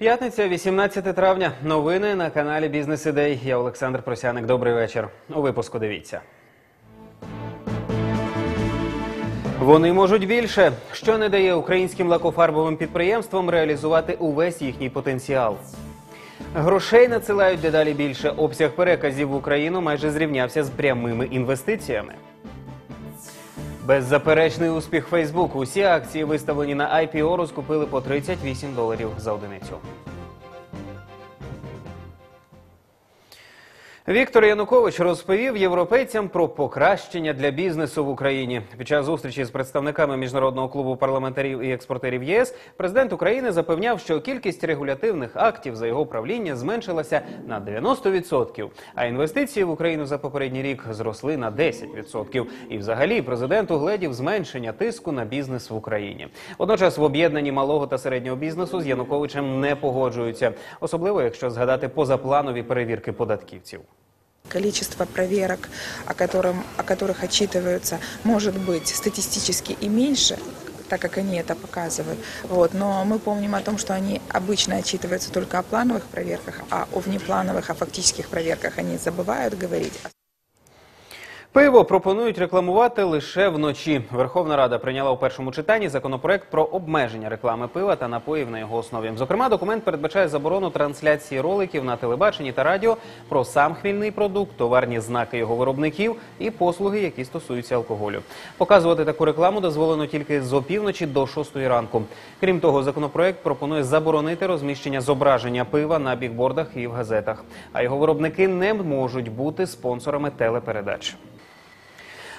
П'ятниця, 18 травня. Новини на каналі Бізнес Ідей. Я Олександр Просяник. Добрий вечір. У випуску дивіться. Вони можуть більше, що не дає українським лакофарбовим підприємствам реалізувати увесь їхній потенціал. Грошей надсилають дедалі більше. Обсяг переказів в Україну майже зрівнявся з прямими інвестиціями. Беззаперечний успіх Фейсбуку. Усі акції, виставлені на IPO, розкупили по 38 доларів за одиницю. Віктор Янукович розповів європейцям про покращення для бізнесу в Україні. Під час зустрічі з представниками міжнародного клубу парламентарів і експортерів єС президент України запевняв, що кількість регулятивних актів за його правління зменшилася на 90%, а інвестиції в Україну за попередній рік зросли на 10%. І, взагалі, президент угледів зменшення тиску на бізнес в Україні. Водночас в об'єднанні малого та середнього бізнесу з Януковичем не погоджуються, особливо якщо згадати позапланові перевірки податківців. Количество проверок, о, котором, о которых отчитываются, может быть статистически и меньше, так как они это показывают. Вот. Но мы помним о том, что они обычно отчитываются только о плановых проверках, а о внеплановых, о фактических проверках они забывают говорить. Пиво пропонують рекламувати лише вночі. Верховна Рада прийняла у першому читанні законопроект про обмеження реклами пива та напоїв на його основі. Зокрема, документ передбачає заборону трансляції роликів на телебаченні та радіо про сам хмільний продукт, товарні знаки його виробників і послуги, які стосуються алкоголю. Показувати таку рекламу дозволено тільки з опівночі до 6 ранку. Крім того, законопроект пропонує заборонити розміщення зображення пива на бікбордах і в газетах. А його виробники не можуть бути спонсорами телепередач.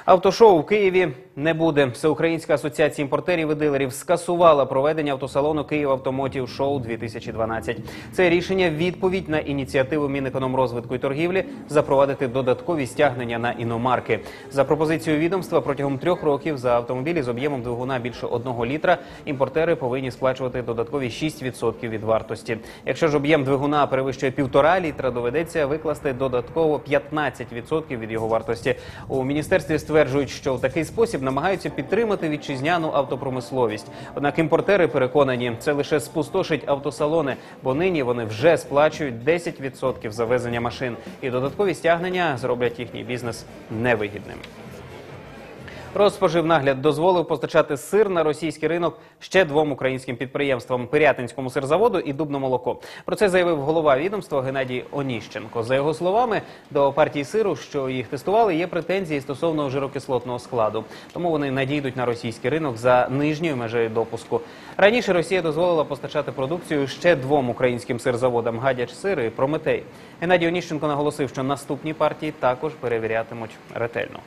Автошоу в Києві не буде. Всеукраїнська асоціація імпортерів і дилерів скасувала проведення автосалону Київ Автомотів Шоу 2012. Це рішення відповідь на ініціативу Мінекономрозвитку і торгівлі запровадити додаткові стягнення на іномарки. За пропозицією відомства протягом трьох років за автомобілі з об'ємом двигуна більше одного літра імпортери повинні сплачувати додаткові 6% від вартості. Якщо ж об'єм двигуна перевищує півтора літра, доведеться викласти додатково 15% від його вартості. У міністерстві стверджують, що в такий спосіб намагаються підтримати вітчизняну автопромисловість. Однак імпортери переконані, це лише спустошить автосалони, бо нині вони вже сплачують 10% за везення машин, і додаткові стягнення зроблять їхній бізнес невигідним. Розпоживнагляд дозволив постачати сир на російський ринок ще двом українським підприємствам Пирятинському сирзаводу і Дубномолоко. Про це заявив голова відомства Геннадій Оніщенко. За його словами, до партії сиру, що їх тестували, є претензії стосовно жирокислотного складу. Тому вони надійдуть на російський ринок за нижньою межею допуску. Раніше Росія дозволила постачати продукцію ще двом українським сирзаводам Гадяч сир і Прометей. Геннадій Оніщенко наголосив, що наступні партії також перевірятимуть ретельно.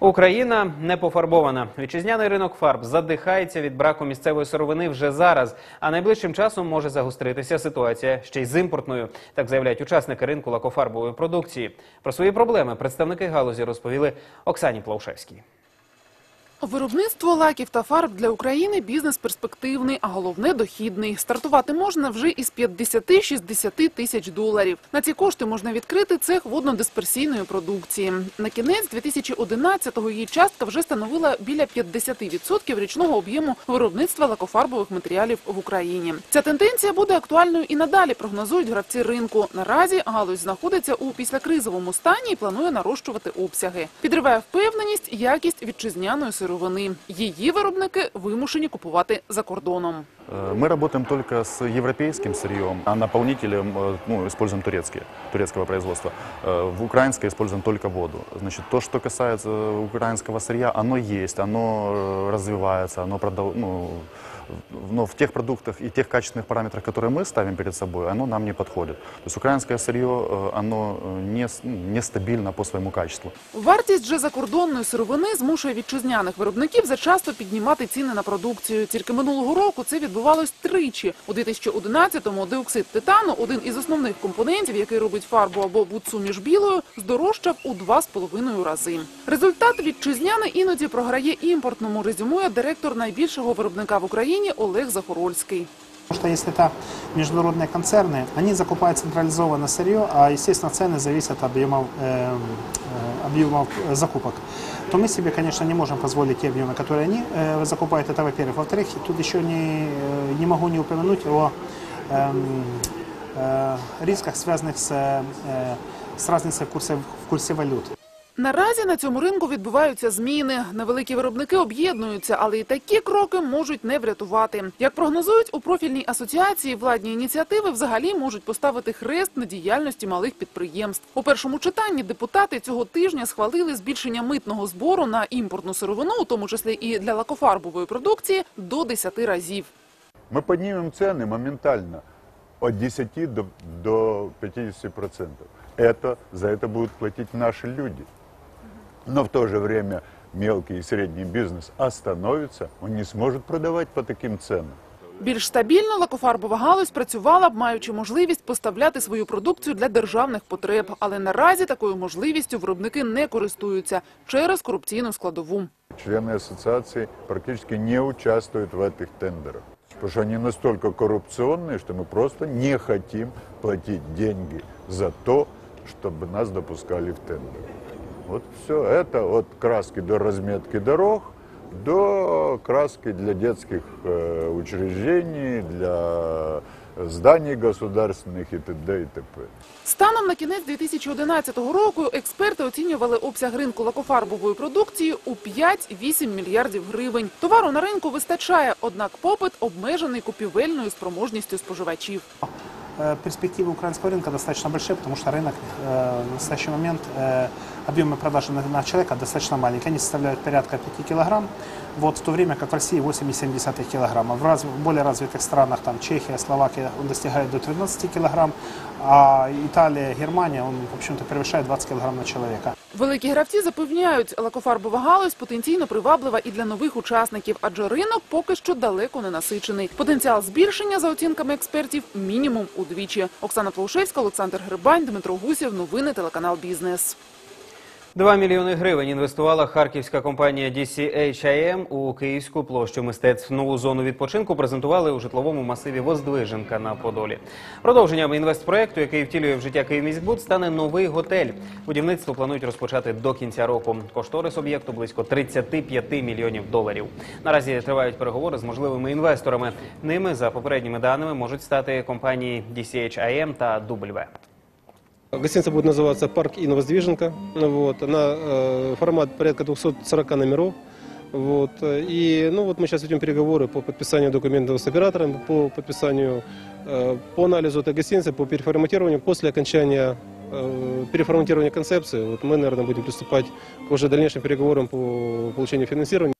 Україна не пофарбована. Вітчизняний ринок фарб задихається від браку місцевої сировини вже зараз. А найближчим часом може загостритися ситуація ще й з імпортною. Так заявляють учасники ринку лакофарбової продукції. Про свої проблеми представники галузі розповіли Оксані Плаушевській. Виробництво лаків та фарб для України бізнес перспективний, а головне дохідний. Стартувати можна вже із 50-60 тисяч доларів. На ці кошти можна відкрити цех воднодисперсійної продукції. На кінець 2011-го її частка вже становила біля 50% річного об'єму виробництва лакофарбових матеріалів в Україні. Ця тенденція буде актуальною і надалі. Прогнозують гравці ринку. Наразі галузь знаходиться у післякризовому стані і планує нарощувати обсяги. Підриває впевненість, якість вітчизняної сировини Її виробники вимушені купувати за кордоном. Э, Мы работаем только с европейским сырьем, а наполнителем э, ну, используем турецкие, турецкого производства. Э, В украинское используем только воду. Значит, то, что касается э, украинского сырья, оно есть, оно э, развивается, оно продал, ну, в- но в тех продуктах и тех качественных параметрах, которые мы ставим перед собой, оно нам не подходит. То есть украинское сырье, э, оно э, не, с- ну, нестабильно по своему качеству. Вартість же закордонної сировини змушує вітчизняних виробників зачасто піднімати ціни на продукцію. Тільки минулого року це відбувалось тричі. У 2011-му диоксид титану, один із основних компонентів, який робить фарбу або будсуміш білою, здорожчав у два з половиною рази. Результат вітчизняний іноді програє імпортному. Резюмує директор найбільшого виробника в Україні Олег Захорольський. Потому что если это международные концерны, они закупают централизованное сырье, а, естественно, цены зависят от объемов, э, э, объемов э, закупок. То мы себе, конечно, не можем позволить те объемы, которые они э, закупают, это во-первых. Во-вторых, тут еще не, э, не могу не упомянуть о эм, э, рисках, связанных с, э, с разницей в курсе, в курсе валют. Наразі на цьому ринку відбуваються зміни. Невеликі виробники об'єднуються, але і такі кроки можуть не врятувати. Як прогнозують у профільній асоціації, владні ініціативи взагалі можуть поставити хрест на діяльності малих підприємств. У першому читанні депутати цього тижня схвалили збільшення митного збору на імпортну сировину, у тому числі і для лакофарбової продукції, до 10 разів. Мы поднимем цены моментально от 10 до, до 50 процентов. Это, за это будут платить наши люди. Но в то же время мелкий и средний бизнес остановится, он не сможет продавать по таким ценам. Більш стабільно лакофарбова галузь працювала б, маючи можливість поставляти свою продукцію для державних потреб. Але наразі такою можливістю виробники не користуються через корупційну складову. Члены ассоциации практически не участвуют в этих тендерах. Потому что они настолько коррупционные, что мы просто не хотим платить деньги за то, чтобы нас допускали в тендер. Вот все это от краски до разметки дорог, до краски для детских э, учреждений, для зданий государственных и т.д. и т.п. Станом на кінець 2011 року експерти оцінювали обсяг ринку лакофарбової продукції у 5-8 мільярдів гривень. Товару на ринку вистачає, однак попит обмежений купівельною спроможністю споживачів. Э, Перспективы украинского рынка достаточно большие, потому что рынок э, в настоящий момент, э, объемы продажи на, на человека достаточно маленькие. Они составляют порядка 5 килограмм, вот, в то время как в России 8,7 килограмма. В, раз- в более развитых странах, там Чехия, Словакия, он достигает до 13 килограмм, а Италия, Германия, он, в общем-то, превышает 20 килограмм на человека. Великі гравці запевняють, лакофарбова галузь потенційно приваблива і для нових учасників, адже ринок поки що далеко не насичений. Потенціал збільшення, за оцінками експертів, мінімум удвічі. Оксана Плаушевська, Олександр Грибань, Дмитро Гусєв. Новини телеканал Бізнес. 2 мільйони гривень інвестувала харківська компанія DCHIM у Київську площу мистецтв. Нову зону відпочинку презентували у житловому масиві Воздвиженка на Подолі. Продовженням інвестпроекту, який втілює в життя Київміськбуд, стане новий готель. Будівництво планують розпочати до кінця року. Кошторис об'єкту близько 35 мільйонів доларів. Наразі тривають переговори з можливими інвесторами. Ними, за попередніми даними, можуть стати компанії DCHIM та W. Гостиница будет называться «Парк Инна Воздвиженка». Вот. Она, э, формат порядка 240 номеров. Вот. И ну, вот мы сейчас ведем переговоры по подписанию документов с оператором, по подписанию, э, по анализу этой гостиницы, по переформатированию. После окончания э, переформатирования концепции вот мы, наверное, будем приступать к уже дальнейшим переговорам по получению финансирования.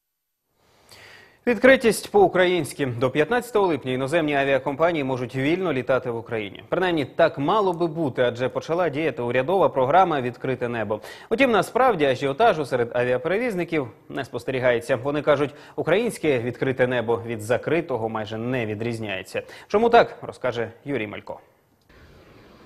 Відкритість по-українськи до 15 липня іноземні авіакомпанії можуть вільно літати в Україні. Принаймні так мало би бути, адже почала діяти урядова програма Відкрите небо. Утім, насправді ажіотажу серед авіаперевізників не спостерігається. Вони кажуть, українське відкрите небо від закритого майже не відрізняється. Чому так розкаже Юрій Малько.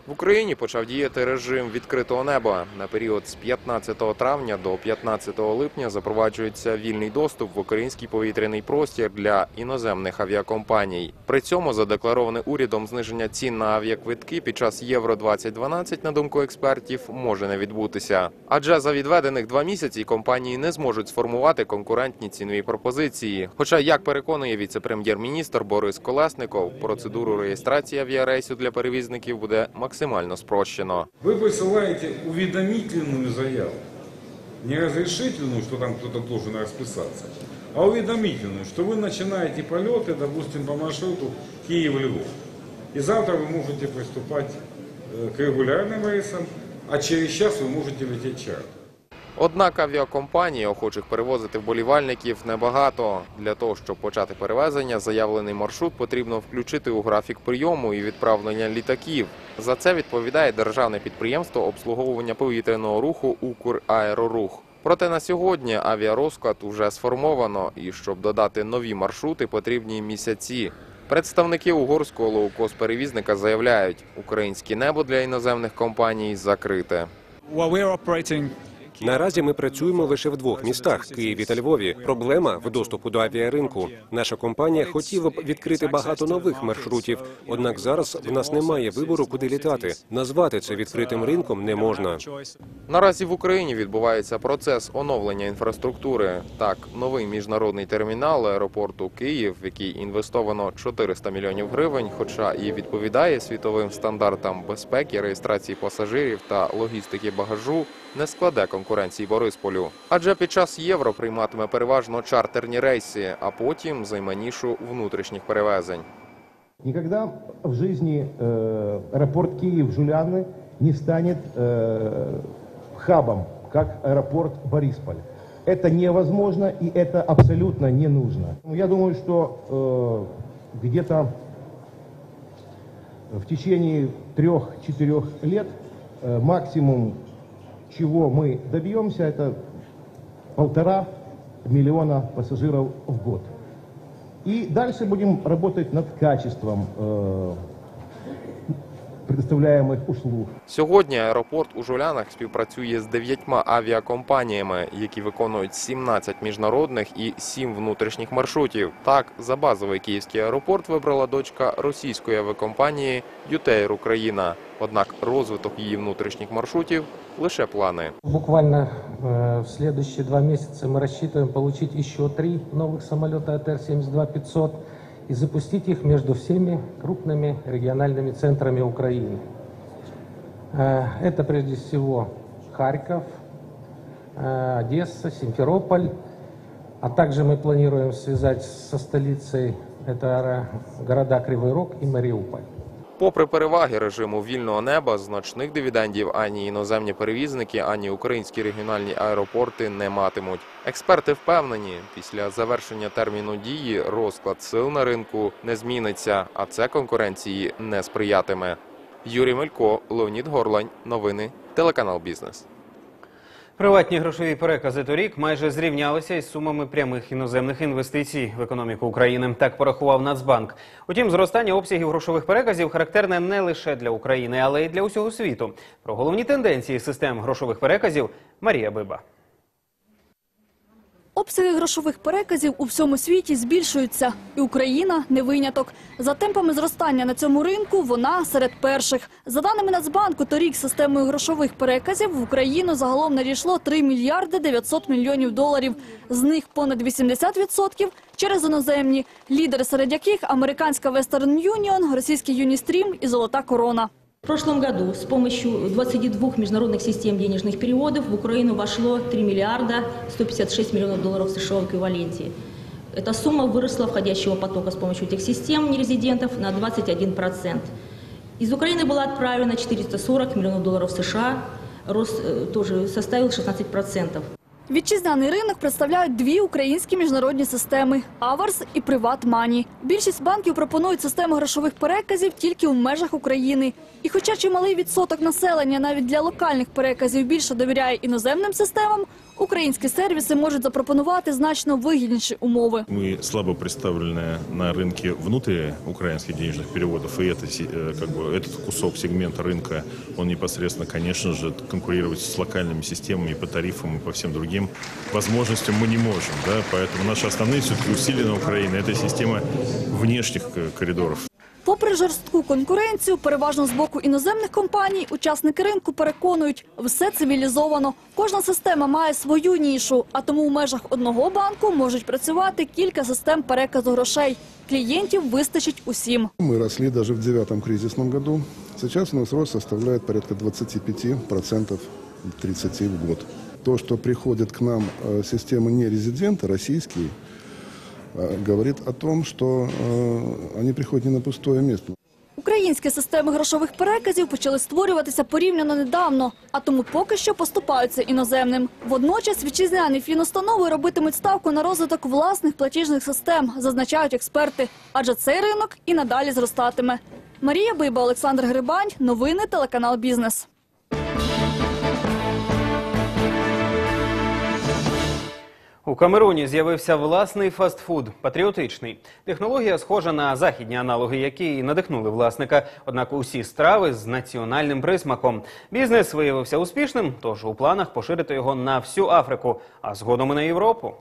В Україні почав діяти режим відкритого неба. На період з 15 травня до 15 липня запроваджується вільний доступ в український повітряний простір для іноземних авіакомпаній. При цьому задеклароване урядом зниження цін на авіаквитки під час Євро 2012 на думку експертів, може не відбутися. Адже за відведених два місяці компанії не зможуть сформувати конкурентні цінові пропозиції. Хоча, як переконує віце-прем'єр-міністр Борис Колесников, процедуру реєстрації авіарейсу для перевізників буде максимально спрощено. Вы присылаете уведомительную заявку. Не разрешительную, что там кто-то должен расписаться, а уведомительную, что вы начинаете полеты, допустим, по маршруту Киев-Львов. И завтра вы можете приступать э, к регулярным рейсам, а через час вы можете лететь чартер. Однак авіакомпаній, охочих перевозити вболівальників, небагато. Для того, щоб почати перевезення, заявлений маршрут потрібно включити у графік прийому і відправлення літаків. За це відповідає державне підприємство обслуговування повітряного руху «Украерорух». Проте на сьогодні авіарозклад уже сформовано, і щоб додати нові маршрути, потрібні місяці. Представники угорського лоукост-перевізника заявляють, українське небо для іноземних компаній закрите. Наразі ми працюємо лише в двох містах Києві та Львові. Проблема в доступу до авіаринку. Наша компанія хотіла б відкрити багато нових маршрутів. Однак зараз в нас немає вибору, куди літати. Назвати це відкритим ринком не можна. Наразі в Україні відбувається процес оновлення інфраструктури. Так, новий міжнародний термінал аеропорту Київ, в який інвестовано 400 мільйонів гривень, хоча і відповідає світовим стандартам безпеки, реєстрації пасажирів та логістики багажу, не складе конкуренції Борисполю. Адже під час євро прийматиме переважно чартерні рейси, а потім займе нішу внутрішніх перевезень. Никогда в жизни э, аэропорт Киев-Жулианы не станет э, хабом, как аэропорт Борисполь. Это невозможно и это абсолютно не нужно. Я думаю, что э, где-то в течение трех-четырех лет э, максимум, чего мы добьемся, это полтора миллиона пассажиров в год. И дальше будем работать над качеством э, предоставляемых услуг. Сьогодні аеропорт у Жулянах співпрацює з дев'ятьма авіакомпаніями, які виконують 17 міжнародних і 7 внутрішніх маршрутів. Так, за базовий київський аеропорт вибрала дочка російської авіакомпанії «Ютейр Україна». Однак розвиток її внутрішніх маршрутів лише плани. Буквально э, в следующие два месяца мы рассчитываем получить еще три новых самолета АТР-72-500 И запустить их между всеми крупными региональными центрами Украины. Э, Это прежде всего Харьков, э, Одесса, Симферополь, а также мы планируем связать со столицей это аэро- города Кривой Рог и Мариуполь. Попри переваги режиму вільного неба, значних дивідендів ані іноземні перевізники, ані українські регіональні аеропорти не матимуть. Експерти впевнені, після завершення терміну дії розклад сил на ринку не зміниться, а це конкуренції не сприятиме. Юрій Мелько, Леонід Горлань. Новини. Телеканал Бізнес. Приватні грошові перекази торік майже зрівнялися із сумами прямих іноземних інвестицій в економіку України. Так порахував Нацбанк. Утім, зростання обсягів грошових переказів характерне не лише для України, але й для усього світу. Про головні тенденції систем грошових переказів Марія Биба. Обсяги грошових переказів у всьому світі збільшуються, і Україна не виняток. За темпами зростання на цьому ринку вона серед перших. За даними Нацбанку, торік системою грошових переказів в Україну загалом надійшло 3 мільярди 900 мільйонів доларів. З них понад 80% через іноземні, лідери серед яких американська Western Union, російський Юністрім і Золота Корона. В прошлом году с помощью 22 международных систем денежных переводов в Украину вошло 3 миллиарда 156 миллионов долларов США в эквиваленте. Эта сумма выросла входящего потока с помощью этих систем нерезидентов на 21%. Из Украины было отправлено 440 миллионов долларов США, рост э, тоже составил 16%. Вітчизняний ринок представляють дві українські міжнародні системи – Аварс і Приватмані. Більшість банків пропонують систему грошових переказів тільки у межах України. І хоча чималий відсоток населення навіть для локальних переказів більше довіряє іноземним системам, українські сервіси можуть запропонувати значно вигідніші умови. Мы слабо представлены на рынке внутри украинских денежных переводов, и это, се- э, как бы, этот кусок сегмента рынка, он непосредственно, конечно же, конкурировать с локальными системами по тарифам и по всем другим возможностям мы не можем. Да? Поэтому наши основные все-таки усилия на Украине – это система внешних э, коридоров. Попри жорстку конкуренцію, переважно з боку іноземних компаній, учасники ринку переконують, все цивілізовано. Кожна система має свою нішу, а тому в межах одного банку можуть працювати кілька систем переказу грошей. Клієнтів вистачить усім. Мы росли даже в девятом кризисном году. Сейчас у нас рост составляет порядка 25%, 30% в год. То, что приходит к нам э, системы нерезидента, российские, э, говорит о том, что они приходят не на пустое место. Українські системи грошових переказів почали створюватися порівняно недавно, а тому поки що поступаються іноземним. Водночас вітчизняні фінустанови робитимуть ставку на розвиток власних платіжних систем, зазначають експерти, адже цей ринок і надалі зростатиме. Марія Биба, Олександр Грибань. Новини телеканал Бізнес. У Камеруні з'явився власний фастфуд патріотичний. Технологія схожа на західні аналоги, які і надихнули власника. Однак усі страви з національним присмаком. Бізнес виявився успішним, тож у планах поширити його на всю Африку, а згодом і на Європу.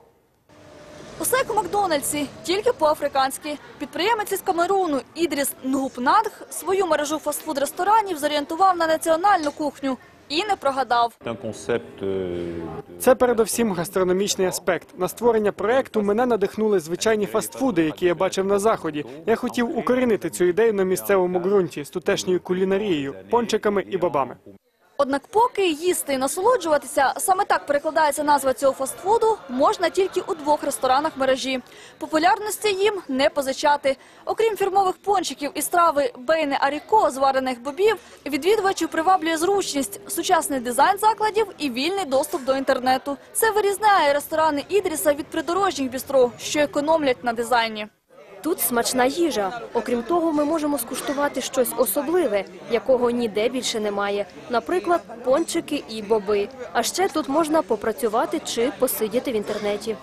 Усе як у Макдональдсі, тільки по-африканськи. Підприємець із Камеруну Ідріс Нгупнадх свою мережу фастфуд-ресторанів зорієнтував на національну кухню і не прогадав. Це передовсім гастрономічний аспект. На створення проекту мене надихнули звичайні фастфуди, які я бачив на заході. Я хотів укорінити цю ідею на місцевому ґрунті з тутешньою кулінарією, пончиками і бобами. Однак поки їсти і насолоджуватися, саме так перекладається назва цього фастфуду, можна тільки у двох ресторанах мережі. Популярності їм не позичати. Окрім фірмових пончиків і страви Бейне Аріко з варених бобів, відвідувачів приваблює зручність, сучасний дизайн закладів і вільний доступ до інтернету. Це вирізняє ресторани Ідріса від придорожніх бістро, що економлять на дизайні. Тут смачна їжа. Окрім того, ми можемо скуштувати щось особливе, якого ніде більше немає. Наприклад, пончики і боби. А ще тут можна попрацювати чи посидіти в інтернеті.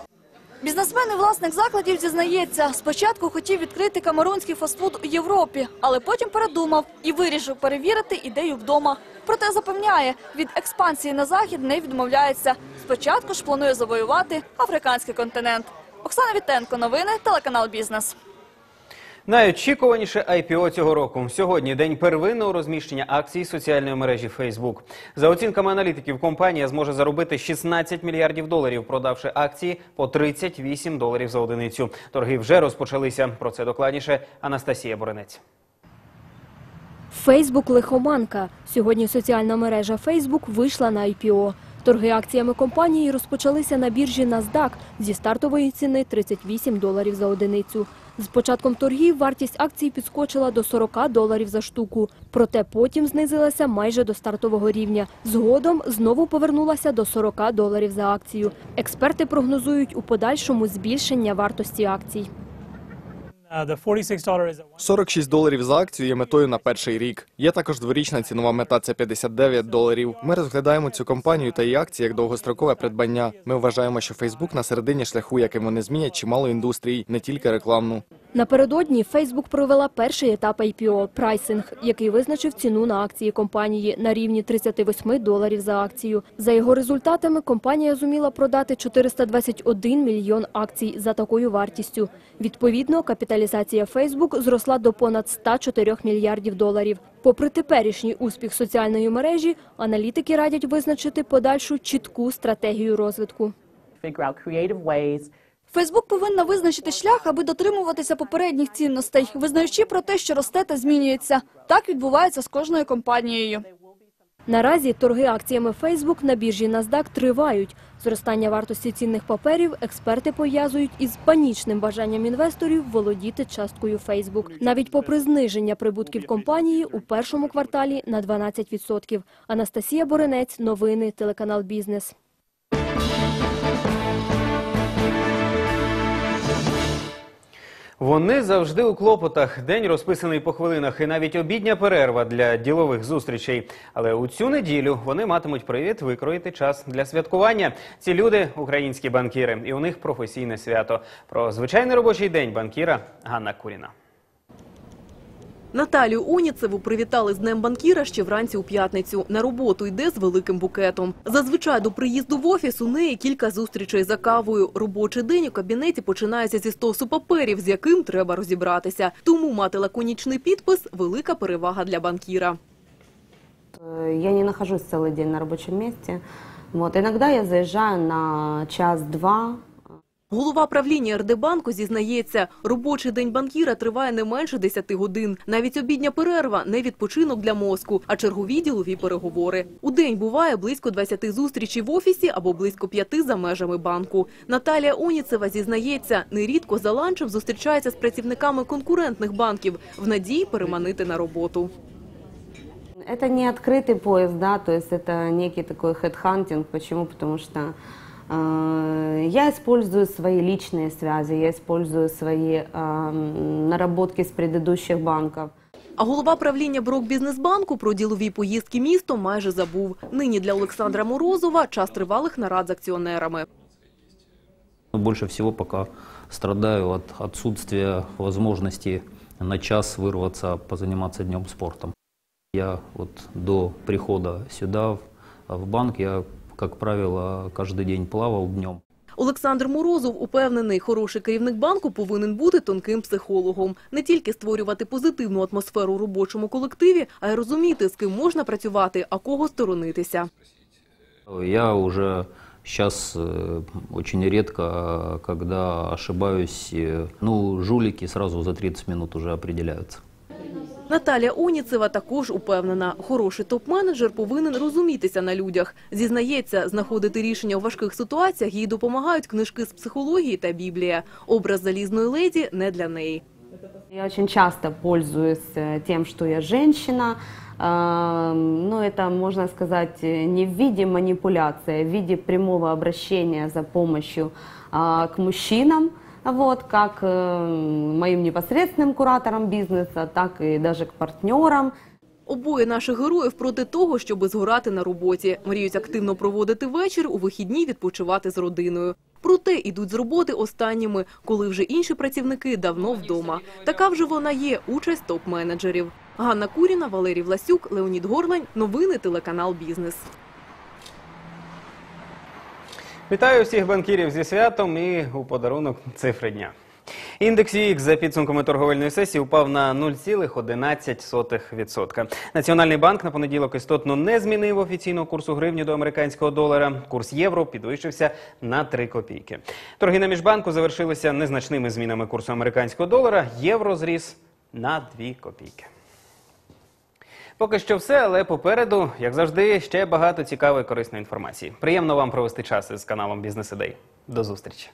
Бізнесмен і власник закладів зізнається, спочатку хотів відкрити камерунський фастфуд у Європі, але потім передумав і вирішив перевірити ідею вдома. Проте запевняє, від експансії на захід не відмовляється. Спочатку ж планує завоювати африканський континент. Оксана Вітенко, новини, телеканал Бізнес. Найочікуваніше IPO цього року. Сьогодні день первинного розміщення акцій соціальної мережі Facebook. За оцінками аналітиків, компанія зможе заробити 16 мільярдів доларів, продавши акції по 38 доларів за одиницю. Торги вже розпочалися. Про це докладніше Анастасія Боренець. Фейсбук лихоманка. Сьогодні соціальна мережа Фейсбук вийшла на IPO. Торги акціями компанії розпочалися на біржі NASDAQ зі стартової ціни 38 доларів за одиницю. З початком торгів вартість акцій підскочила до 40 доларів за штуку, проте потім знизилася майже до стартового рівня. Згодом знову повернулася до 40 доларів за акцію. Експерти прогнозують у подальшому збільшення вартості акцій. 46 доларів за акцію є метою на перший рік. Є також дворічна цінова мета це 59 доларів. Ми розглядаємо цю компанію та її акції як довгострокове придбання. Ми вважаємо, що Фейсбук на середині шляху, яким вони змінять чимало індустрій, не тільки рекламну. Напередодні Фейсбук провела перший етап IPO – прайсинг, який визначив ціну на акції компанії на рівні 38 доларів за акцію. За його результатами компанія зуміла продати 421 мільйон акцій за такою вартістю. Відповідно, капіталізація Фейсбук зросла до понад 104 мільярдів доларів. Попри теперішній успіх соціальної мережі, аналітики радять визначити подальшу чітку стратегію розвитку. Фейсбук повинна визначити шлях, аби дотримуватися попередніх цінностей, визнаючи про те, що росте та змінюється. Так відбувається з кожною компанією. Наразі торги акціями Facebook на біржі NASDAQ тривають. Зростання вартості цінних паперів експерти пов'язують із панічним бажанням інвесторів володіти часткою Facebook. Навіть попри зниження прибутків компанії у першому кварталі на 12%. Анастасія Боренець, новини, телеканал Бізнес. Вони завжди у клопотах. День розписаний по хвилинах і навіть обідня перерва для ділових зустрічей. Але у цю неділю вони матимуть привід викроїти час для святкування. Ці люди українські банкіри, і у них професійне свято. Про звичайний робочий день банкіра Ганна Куріна. Наталію Оніцеву привітали з Днем банкіра ще вранці у п'ятницю. На роботу йде з великим букетом. Зазвичай до приїзду в офіс у неї кілька зустрічей за кавою. Робочий день у кабінеті починається зі стосу паперів, з яким треба розібратися. Тому мати лаконічний підпис – велика перевага для банкіра. Я не нахожусь целый день на рабочем месте. Вот. Иногда я заезжаю на час-два. Голова правління РД-банку зізнається, робочий день банкіра триває не менше 10 годин. Навіть обідня перерва – не відпочинок для мозку, а чергові ділові переговори. У день буває близько 20 зустрічей в офісі або близько 5 за межами банку. Наталія Оніцева зізнається, нерідко за ланчем зустрічається з працівниками конкурентних банків в надії переманити на роботу. Это не открытый поезд, да, то есть это некий такой хедхантинг. Почему? Потому что э, я использую свои личные связи, я использую свои э, наработки с предыдущих банков. А голова правління Брокбізнесбанку про ділові поїздки містом майже забув. Нині для Олександра Морозова час тривалих нарад з акціонерами. Больше всего пока страдаю от отсутствия возможности на час вырваться, позаниматься днем спортом. Я вот до прихода сюда, в- в банк, я, как правило, каждый день плавал днем. Олександр Морозов упевнений, хороший керівник банку повинен бути тонким психологом. Не тільки створювати позитивну атмосферу у робочому колективі, а й розуміти, з ким можна працювати, а кого сторонитися. Я уже сейчас э, очень редко, э, когда ошибаюсь, э, ну, жулики сразу за 30 минут уже определяются. Наталя Оніцева також упевнена, хороший топ-менеджер повинен розумітися на людях. Зізнається, знаходити рішення у важких ситуаціях їй допомагають книжки з психології та Біблія. Образ залізної леді не для неї. Я очень часто пользуюсь э, тем, что я женщина. Э, Ну, это, можно сказать, э, не в виде манипуляции, а в виде прямого обращения за помощью а, к мужчинам, вот, как э, моим непосредственным кураторам бизнеса, так и даже к партнерам. Обоє наших героїв проти того, щоби згорати на роботі. Мріють активно проводити вечір, у вихідні відпочивати з родиною. Проте ідуть з роботи останніми, коли вже інші працівники давно вдома. Така вже вона є участь топ-менеджерів. Ганна Куріна, Валерій Власюк, Леонід Горлань. Новини телеканал Бізнес. Вітаю всіх банкірів зі святом і у подарунок цифри дня. Індекс UX за підсумками торговельної сесії упав на 0,11%. Національний банк на понеділок істотно не змінив офіційного курсу гривні до американського долара. Курс євро підвищився на 3 копійки. Торги на міжбанку завершилися незначними змінами курсу американського долара. Євро зріс на 2 копійки. Поки що все, але попереду, як завжди, ще багато цікавої корисної інформації. Приємно вам провести час із каналом Бізнес Ідей. До зустрічі.